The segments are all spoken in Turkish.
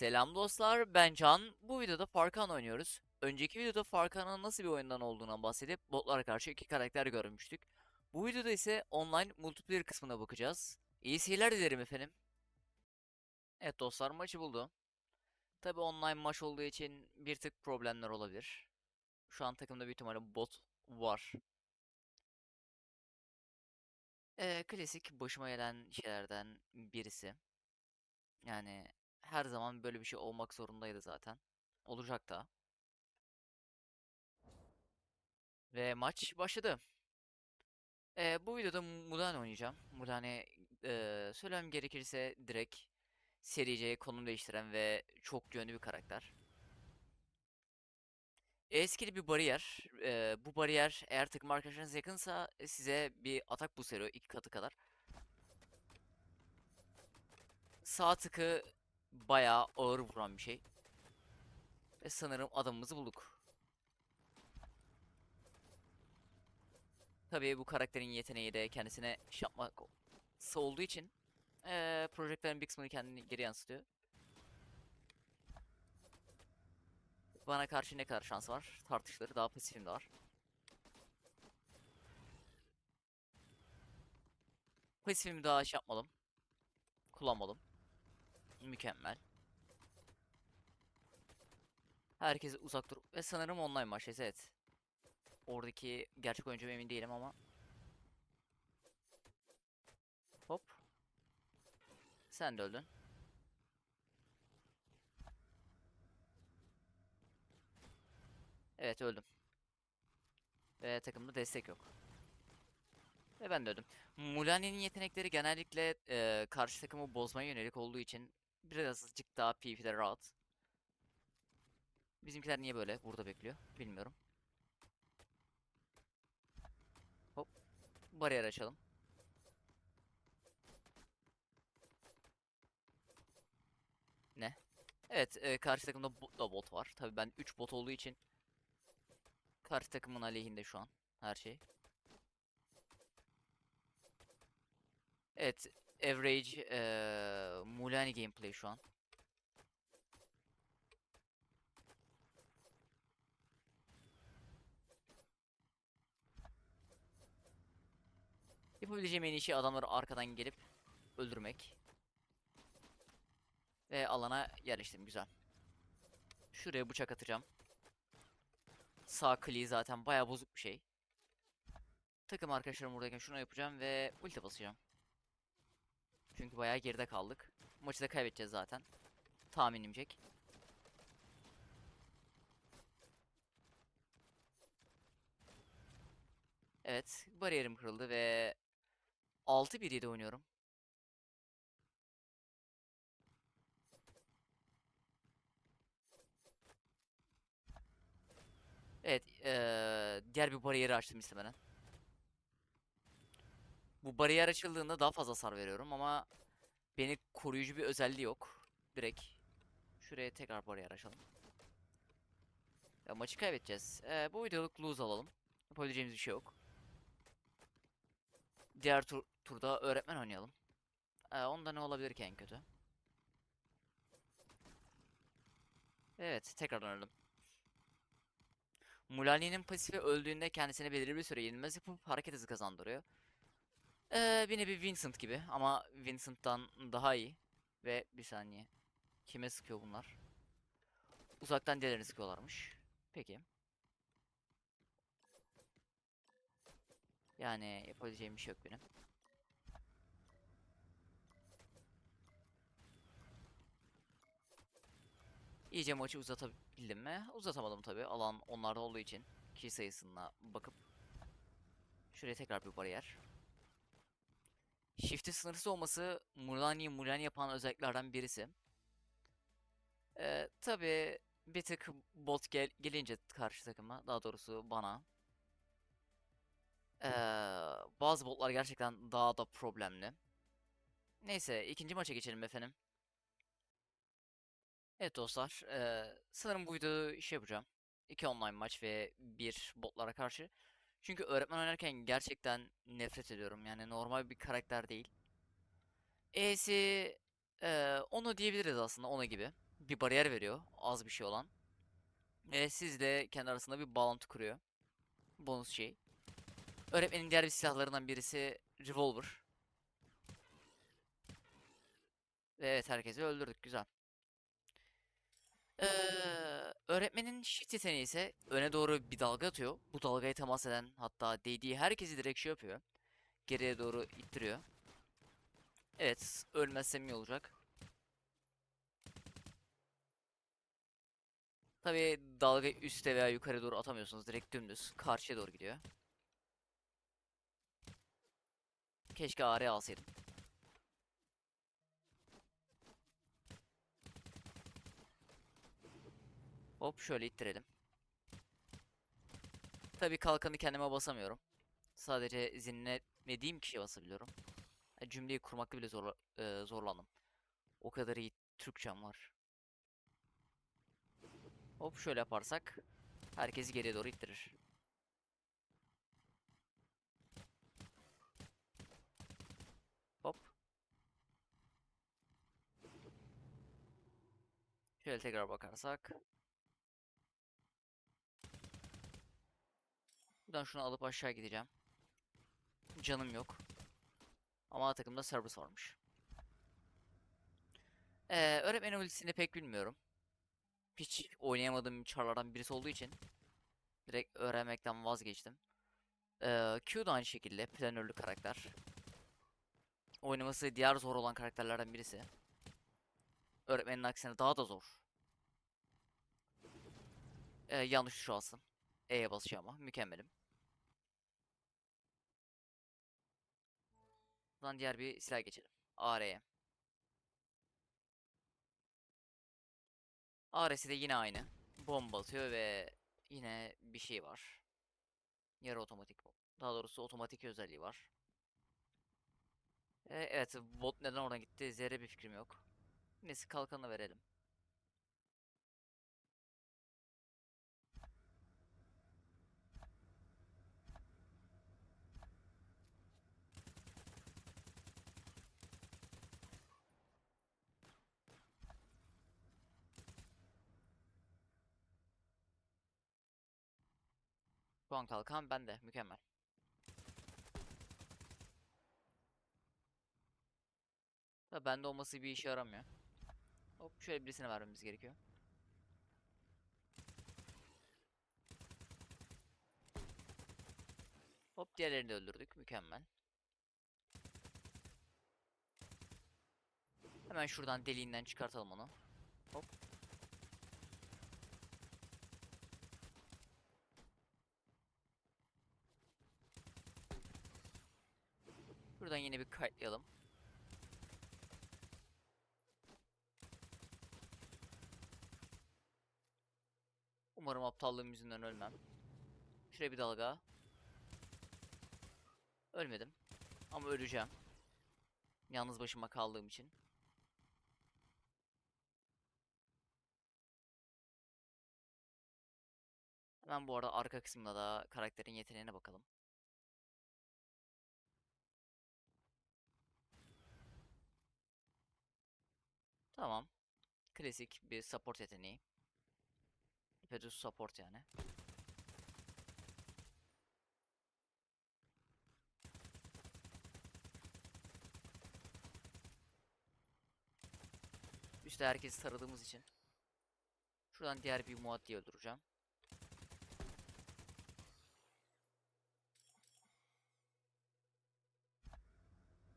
Selam dostlar, ben Can. Bu videoda Farkan oynuyoruz. Önceki videoda Farkan'ın nasıl bir oyundan olduğuna bahsedip botlara karşı iki karakter görmüştük. Bu videoda ise online multiplayer kısmına bakacağız. İyi seyirler dilerim efendim. Evet dostlar maçı buldu. Tabi online maç olduğu için bir tık problemler olabilir. Şu an takımda büyük ihtimalle bot var. Ee, klasik başıma gelen şeylerden birisi. Yani her zaman böyle bir şey olmak zorundaydı zaten. Olacak da. Ve maç başladı. Ee, bu videoda Mulan oynayacağım. Mulan'e e, söylemem gerekirse direkt serice konum değiştiren ve çok yönlü bir karakter. Eskili bir bariyer. Ee, bu bariyer eğer takım arkadaşlarınız yakınsa size bir atak boost veriyor iki katı kadar. Sağ tıkı bayağı ağır vuran bir şey. Ve sanırım adamımızı bulduk. Tabii bu karakterin yeteneği de kendisine şey yapmak olduğu için eee projektörün bir kısmını kendini geri yansıtıyor. Bana karşı ne kadar şans var tartışılır. Daha pasifim de var. Pasifimi daha şey yapmadım. Kullanmadım. Mükemmel. Herkes uzak dur. Ve sanırım online maçtayız evet. Oradaki gerçek oyuncu emin değilim ama. Hop. Sen de öldün. Evet öldüm. Ve takımda destek yok. Ve ben de öldüm. Mulani'nin yetenekleri genellikle e, karşı takımı bozmaya yönelik olduğu için birazcık daha PvP'de rahat. Bizimkiler niye böyle burada bekliyor bilmiyorum. Hop. Bariyer açalım. Ne? Evet, e, karşı takımda da bot var. Tabii ben 3 bot olduğu için karşı takımın aleyhinde şu an her şey. Evet, average eee Mulani gameplay şu an. Yapabileceğim en iyi şey adamları arkadan gelip öldürmek. Ve alana yerleştim güzel. Şuraya bıçak atacağım. Sağ kliği zaten baya bozuk bir şey. Takım arkadaşlarım buradayken şunu yapacağım ve ulti basacağım. Bayağı geride kaldık. Maçı da kaybedeceğiz zaten. Tahminimcek. Evet, bariyerim kırıldı ve 6-1-7 oynuyorum. Evet, eee, diğer bir bariyeri açtım istemeden. Bu bariyer açıldığında daha fazla hasar veriyorum ama beni koruyucu bir özelliği yok. Direkt şuraya tekrar bariyer açalım. Ya maçı kaybedeceğiz. Ee, bu videoluk lose alalım. Yapabileceğimiz bir şey yok. Diğer tur turda öğretmen oynayalım. Ee, onda ne olabilir ki en kötü? Evet, tekrardan öldüm. Mulani'nin pasifi öldüğünde kendisine belirli bir süre yenilmez yapıp hareket hızı kazandırıyor. Ee, bir nevi Vincent gibi ama Vincent'tan daha iyi. Ve bir saniye. Kime sıkıyor bunlar? Uzaktan diğerlerini sıkıyorlarmış. Peki. Yani yapabileceğim bir şey yok benim. İyice maçı uzatabildim mi? Uzatamadım tabi. Alan onlarda olduğu için. Kişi sayısına bakıp. Şuraya tekrar bir bariyer. Shift'i sınırsız olması Mulani'yi Mulani yapan özelliklerden birisi. Ee, tabii bir tık bot gel gelince karşı takıma, daha doğrusu bana. Ee, bazı botlar gerçekten daha da problemli. Neyse ikinci maça geçelim efendim. Evet dostlar, ee, sanırım bu videoda iş yapacağım. İki online maç ve bir botlara karşı. Çünkü öğretmen oynarken gerçekten nefret ediyorum. Yani normal bir karakter değil. E'si eee onu diyebiliriz aslında ona gibi. bir bariyer veriyor. Az bir şey olan. Ve sizle kendi arasında bir bağlantı kuruyor. Bonus şey. Öğretmenin diğer bir silahlarından birisi revolver. Ve evet herkesi öldürdük. Güzel. Ee, öğretmenin shift yeteneği ise öne doğru bir dalga atıyor. Bu dalgaya temas eden hatta değdiği herkesi direkt şey yapıyor. Geriye doğru ittiriyor. Evet, ölmezsem iyi olacak. Tabii dalga üste veya yukarı doğru atamıyorsunuz. Direkt dümdüz karşıya doğru gidiyor. Keşke ağrıya alsaydım. Hop şöyle ittirelim. Tabii kalkanı kendime basamıyorum. Sadece zinlemediğim kişiye basabiliyorum. Ya cümleyi kurmakta bile zorla- e, zorlandım. O kadar iyi Türkçem var. Hop şöyle yaparsak herkesi geriye doğru ittirir. Hop. Şöyle tekrar bakarsak. Buradan şunu alıp aşağı gideceğim. Canım yok. Ama takımda service varmış. Ee, öğretmen ultisini pek bilmiyorum. Hiç oynayamadığım çarlardan birisi olduğu için direkt öğrenmekten vazgeçtim. Ee, Q da aynı şekilde planörlü karakter. Oynaması diğer zor olan karakterlerden birisi. Öğretmenin aksine daha da zor. Ee, yanlış tuşa bastım. E'ye basacağım ama mükemmelim. Buradan diğer bir silah geçelim. AR'ye. AR'si de yine aynı. Bomba atıyor ve yine bir şey var. Yarı otomatik. Daha doğrusu otomatik özelliği var. Ee, evet, bot neden oradan gitti? Zerre bir fikrim yok. Neyse kalkanı verelim. Şu an kalkan bende. Mükemmel. Da bende olması bir işe yaramıyor. Hop şöyle birisine vermemiz gerekiyor. Hop diğerlerini de öldürdük. Mükemmel. Hemen şuradan deliğinden çıkartalım onu. Hop. Buradan yine bir kayıtlayalım. Umarım aptallığım yüzünden ölmem. Şuraya bir dalga. Ölmedim. Ama öleceğim. Yalnız başıma kaldığım için. Hemen bu arada arka kısmında da karakterin yeteneğine bakalım. Tamam. Klasik bir support yeteneği. Düpedüz support yani. İşte herkesi taradığımız için. Şuradan diğer bir muaddiyi öldüreceğim.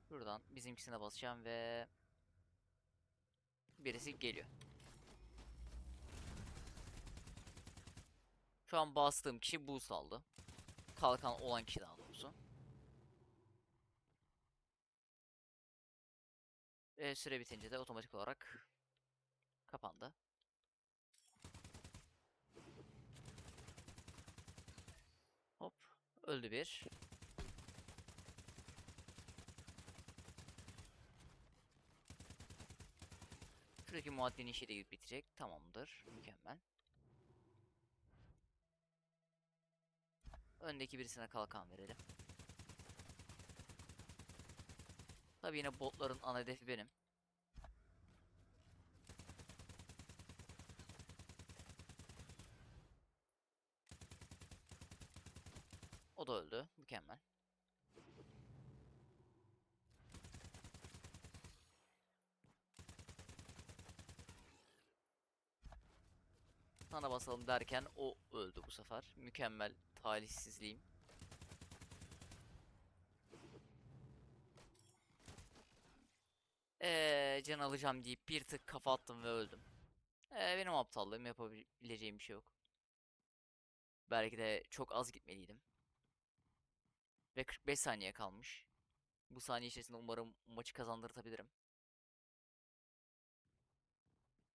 Buradan bizimkisine basacağım ve birisi geliyor. Şu an bastığım kişi boost aldı. Kalkan olan kişi daha doğrusu. Ve süre bitince de otomatik olarak kapandı. Hop. Öldü bir. Şuradaki muaddin işi de bitecek. Tamamdır. Mükemmel. Öndeki birisine kalkan verelim. Tabi yine botların ana hedefi benim. O da öldü. Mükemmel. Sana basalım derken o öldü bu sefer. Mükemmel talihsizliğim. Eee can alacağım deyip bir tık kafa attım ve öldüm. Eee benim aptallığım yapabileceğim bir şey yok. Belki de çok az gitmeliydim. Ve 45 saniye kalmış. Bu saniye içerisinde umarım maçı kazandırtabilirim.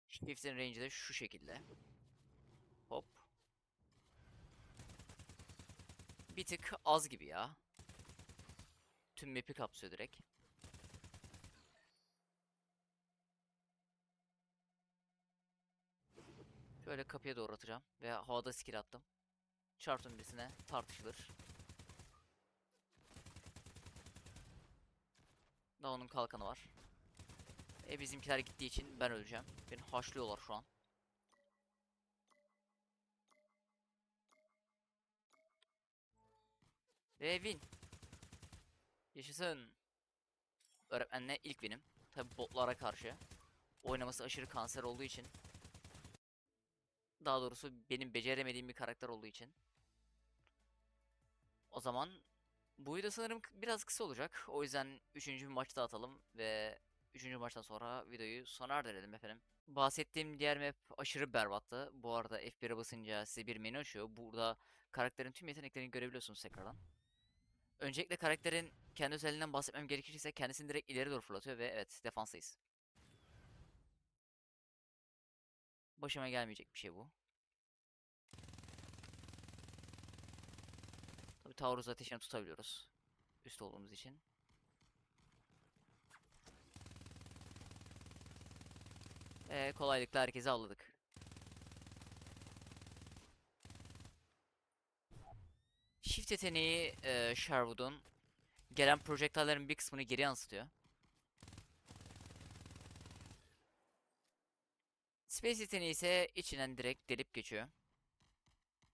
Shift'in range'i de şu şekilde. Hop. Bir tık az gibi ya. Tüm map'i kapsıyor direkt. Şöyle kapıya doğru atacağım ve havada skill attım. Çarptım birisine tartışılır. Daha onun kalkanı var. E bizimkiler gittiği için ben öleceğim. Beni haşlıyorlar şu an. Ve win. Yaşasın. Öğretmenle ilk winim. Tabi botlara karşı. Oynaması aşırı kanser olduğu için. Daha doğrusu benim beceremediğim bir karakter olduğu için. O zaman bu video sanırım biraz kısa olacak. O yüzden 3. bir maçta atalım ve 3. maçtan sonra videoyu sona erdirelim efendim. Bahsettiğim diğer map aşırı berbattı. Bu arada F1'e basınca size bir menü açıyor. Burada karakterin tüm yeteneklerini görebiliyorsunuz tekrardan. Öncelikle karakterin kendi özelliğinden bahsetmem gerekirse kendisini direkt ileri doğru fırlatıyor ve evet defanstayız. Başıma gelmeyecek bir şey bu. Tabi taarruz ateşini tutabiliyoruz. Üst olduğumuz için. Ee, kolaylıkla herkesi avladık. Shift yeteneği e, Sherwood'un gelen projektörlerin bir kısmını geri yansıtıyor. Space yeteneği ise içinden direkt delip geçiyor.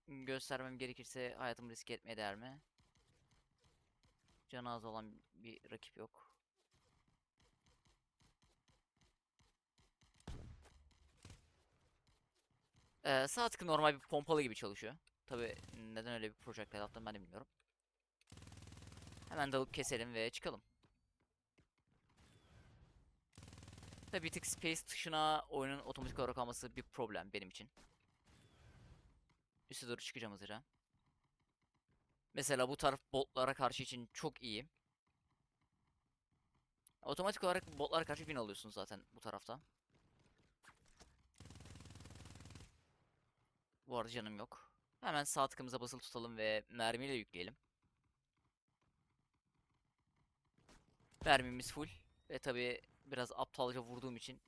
Göstermem gerekirse hayatımı riske etmeye değer mi? Canı az olan bir rakip yok. Ee, sağ tıkı normal bir pompalı gibi çalışıyor. Tabi neden öyle bir projectile attım ben de bilmiyorum. Hemen dalıp keselim ve çıkalım. Tabi bir tık space tuşuna oyunun otomatik olarak alması bir problem benim için. Üste doğru çıkacağım hızlıca. Mesela bu taraf botlara karşı için çok iyi. Otomatik olarak botlara karşı win alıyorsun zaten bu tarafta. Bu arada canım yok. Hemen sağ tıkımıza basılı tutalım ve mermiyle yükleyelim. Mermimiz full. Ve tabi biraz aptalca vurduğum için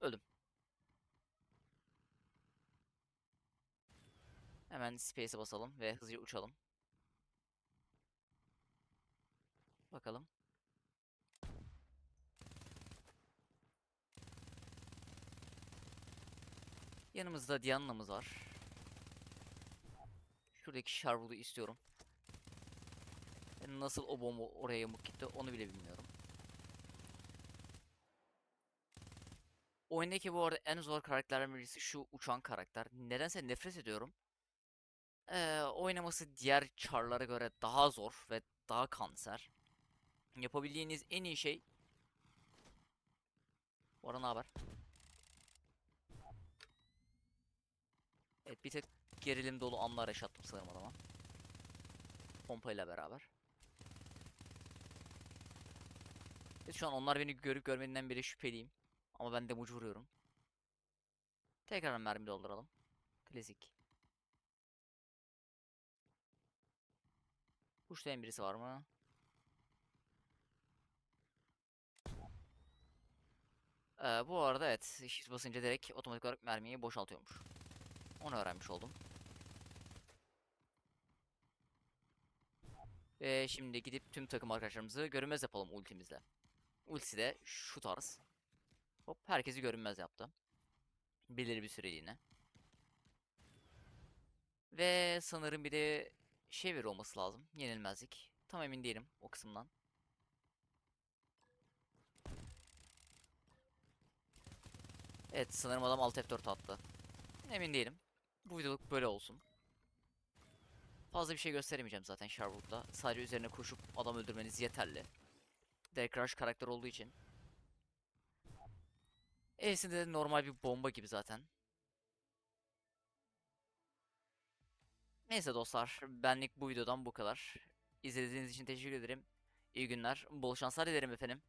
öldüm. Hemen space'e basalım ve hızlıca uçalım. Bakalım. Yanımızda Diana'mız var. Şuradaki Sherwood'u istiyorum. Nasıl o bomba oraya yamuk gitti onu bile bilmiyorum. Oyundaki bu arada en zor karakterlerden birisi şu uçan karakter. Nedense nefret ediyorum. Ee, oynaması diğer char'lara göre daha zor ve daha kanser. Yapabildiğiniz en iyi şey... Bu arada haber? Evet bir tek gerilim dolu anlar yaşattım sanırım adama. Pompayla beraber. Evet, şu an onlar beni görüp görmediğinden beri şüpheliyim. Ama ben de mucu vuruyorum. Tekrar mermi dolduralım. Klasik. Kuşlayan birisi var mı? Ee, bu arada evet shift basınca direkt otomatik olarak mermiyi boşaltıyormuş. Onu öğrenmiş oldum. Ve şimdi gidip tüm takım arkadaşlarımızı görünmez yapalım ultimizle. Ultisi de şu tarz. Hop herkesi görünmez yaptı. Belirli bir süreliğine. Ve sanırım bir de şey veri olması lazım. Yenilmezlik. Tam emin değilim o kısımdan. Evet sanırım adam Alt F4 attı. Emin değilim. Bu videoluk böyle olsun. Fazla bir şey gösteremeyeceğim zaten Sherwood'da. Sadece üzerine koşup adam öldürmeniz yeterli. Derek Rush karakter olduğu için. Elisinde de normal bir bomba gibi zaten. Neyse dostlar, benlik bu videodan bu kadar. İzlediğiniz için teşekkür ederim. İyi günler, bol şanslar dilerim efendim.